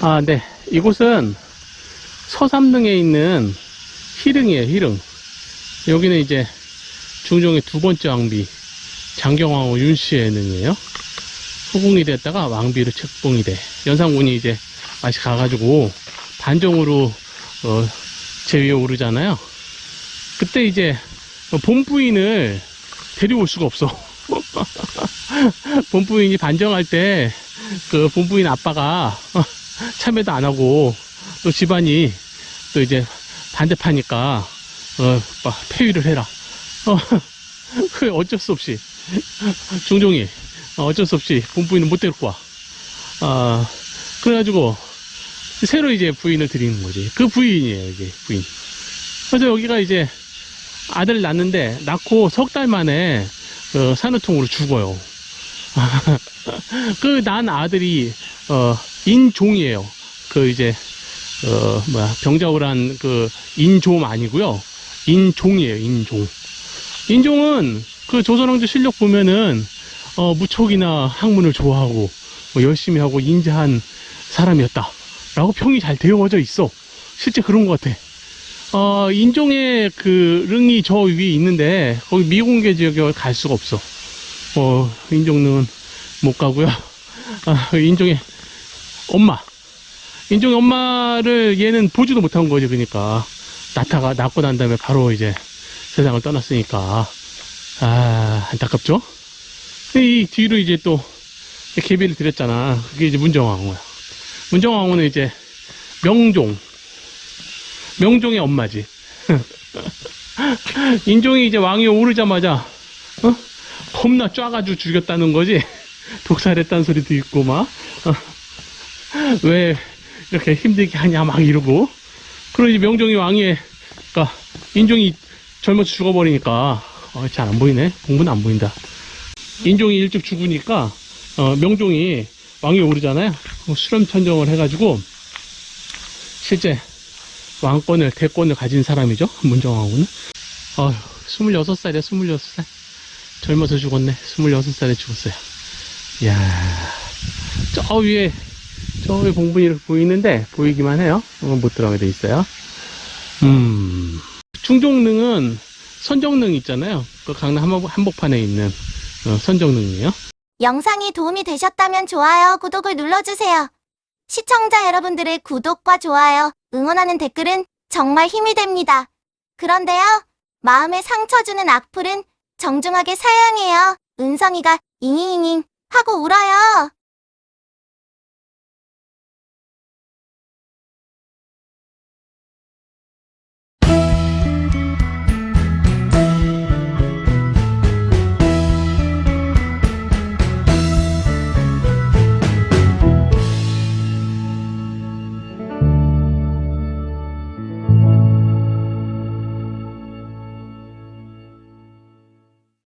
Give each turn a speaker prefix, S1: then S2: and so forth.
S1: 아, 네. 이곳은 서삼릉에 있는 희릉이에요, 희릉. 여기는 이제 중종의 두 번째 왕비, 장경왕후 윤씨의 능이에요. 후궁이 됐다가 왕비로 책봉이 돼. 연상군이 이제 맛이 가가지고 단종으로, 어, 제 위에 오르잖아요. 그때 이제 본부인을 데려올 수가 없어. 본부인이 반정할 때 그 본부인 아빠가 참여도 안 하고 또 집안이 또 이제 반대파니까 어, 막 폐위를 해라. 어, 그 어쩔 수 없이 중종이 어, 어쩔 수 없이 본 부인을 못 데리고 와. 아 그래가지고 새로 이제 부인을 드리는 거지. 그 부인이에요, 이게 부인. 그래서 여기가 이제 아들 낳는데 낳고 석 달 만에 어, 산후통으로 죽어요. 그 난 아들이 어, 인종이에요. 그 이제 어 뭐야 병자호란 그 인종 아니고요. 인종이에요. 인종. 인종은 그 조선왕조 실력 보면은 어 무척이나 학문을 좋아하고 뭐 열심히 하고 인자한 사람이었다라고 평이 잘 되어져 있어. 실제 그런 것 같아. 어, 인종의 그 릉이 저 위에 있는데 거기 미공개 지역에 갈 수가 없어. 어, 인종은 못 가고요. 아, 인종의 엄마. 인종의 엄마를 얘는 보지도 못한 거지, 그러니까. 낳다가 낳고 난 다음에 바로 이제 세상을 떠났으니까. 아, 안타깝죠? 이 뒤로 이제 또 계비를 드렸잖아. 그게 이제 문정왕후야. 문정왕후는 이제 명종. 명종의 엄마지. 인종이 이제 왕위에 오르자마자, 어? 겁나 쫙가지고 죽였다는 거지. 독살했다는 소리도 있고, 막, 어? 왜 이렇게 힘들게 하냐, 막 이러고. 이제 명종이 왕위에, 그니까, 인종이 젊어서 죽어버리니까, 어, 잘 안 보이네. 공부는 안 보인다. 인종이 일찍 죽으니까, 어, 명종이 왕위에 오르잖아요. 수렴 천정을 해가지고, 실제 왕권을, 대권을 가진 사람이죠. 문정왕후는. 어휴, 26살이야, 26살. 젊어서 죽었네. 26살에 죽었어요. 이야, 저 위에, 저 위에 봉분이 이렇게 보이는데, 보이기만 해요. 어, 못 들어가게 돼 있어요. 음, 중종릉은 선정릉 있잖아요. 그 강남 한복, 한복판에 있는 어, 선정릉이에요.
S2: 영상이 도움이 되셨다면 좋아요, 구독을 눌러주세요. 시청자 여러분들의 구독과 좋아요, 응원하는 댓글은 정말 힘이 됩니다. 그런데요, 마음에 상처 주는 악플은 정중하게 사양해요. 은성이가 잉잉잉잉 하고 울어요.